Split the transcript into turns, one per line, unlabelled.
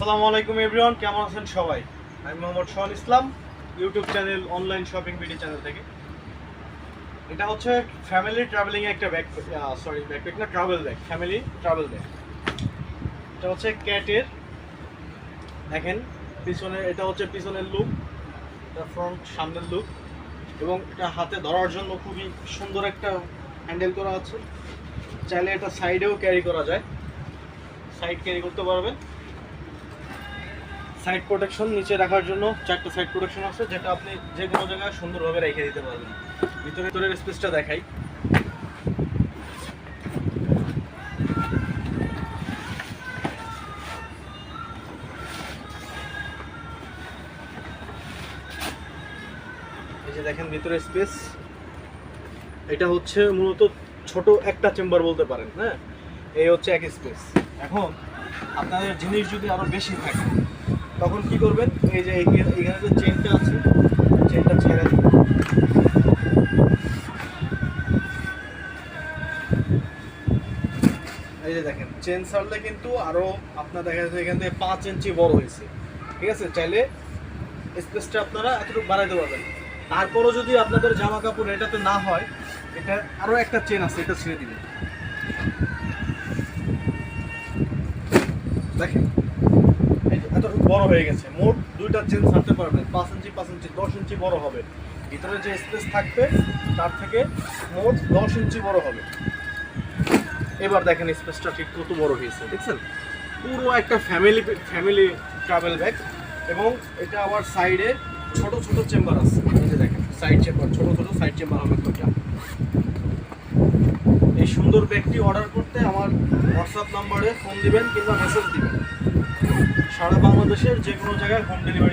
আসসালামু আলাইকুম এভরিওয়ান কেমন আছেন সবাই? আমি Mohammad Sohan Islam YouTube channel online shopping video channel থেকে। এটা হচ্ছে ফ্যামিলি ট্রাভেলিং একটা ব্যাগ সরি ব্যাকপ্যাক না travel bag family travel bag এটা হচ্ছে ক্যাটের দেখেন, পিছনে, এটা হচ্ছে পিছনের লুক এটা ফ্রন্ট সামনের লুক এবং এটা হাতে ধরার জন্য খুবই সুন্দর একটা হ্যান্ডেল করা আছে। চাইলে এটা সাইডেও ক্যারি করা যায়। সাইড ক্যারি করতে পারবেন। সাইড প্রোটেকশন নিচে রাখার জন্য চারটা সাইড প্রোটেকশন আছে, যেটা আপনি যে কোনো জায়গায় সুন্দরভাবে রেখে দিতে পারবেন। ভিতরে ভিতরের স্পেসটা দেখাই। এই যে দেখেন ভিতরে স্পেস এটা হচ্ছে মূলত ছোট একটা চেম্বার বলতে পারেন হ্যাঁ? এই হচ্ছে এক স্পেস এখন আপনাদের জিনিস যদি আরও বেশি থাকে তখন কি করবেন? এই যে এখানে যে চেনটা আছে চেনটা ছেড়ে দিন। এই যে দেখেন চেন ছাড়লে কিন্তু আরও আপনার দেখা যাচ্ছে এখান থেকে পাঁচ ইঞ্চি বড় হয়েছে। ঠিক আছে? চাইলে স্পেসটা আপনারা এতটুকু বাড়াইতে পারবেন। তারপরও যদি আপনাদের জামা কাপড় এটাতে না হয়, এটা আরও একটা চেন আছে, এটা ছেড়ে দিবেন। দেখেন বড় হয়ে গেছে। মোট দুইটা চেন ছাড়তে পারবেন পাঁচ ইঞ্চি পাঁচ ইঞ্চি, দশ ইঞ্চি বড় হবে। ভিতরে যে স্পেস থাকবে, তার থেকে মোট দশ ইঞ্চি বড় হবে। এবার দেখেন স্পেসটা ঠিক কত বড় হয়েছে, দেখছেন? পুরো একটা ফ্যামিলি ফ্যামিলি ট্রাভেল ব্যাগ এবং এটা আবার সাইডে ছোট ছোট চেম্বার আছে। দেখেন সাইড চেম্বার ছোট ছোট সাইড চেম্বার হবে দুটা এই সুন্দর ব্যাগটি অর্ডার করতে আমার হোয়াটসঅ্যাপ নাম্বারে ফোন দিবেন কিংবা মেসেজ দিবেন। সারা বাংলাদেশের যে কোনো জায়গায় হোম ডেলিভারি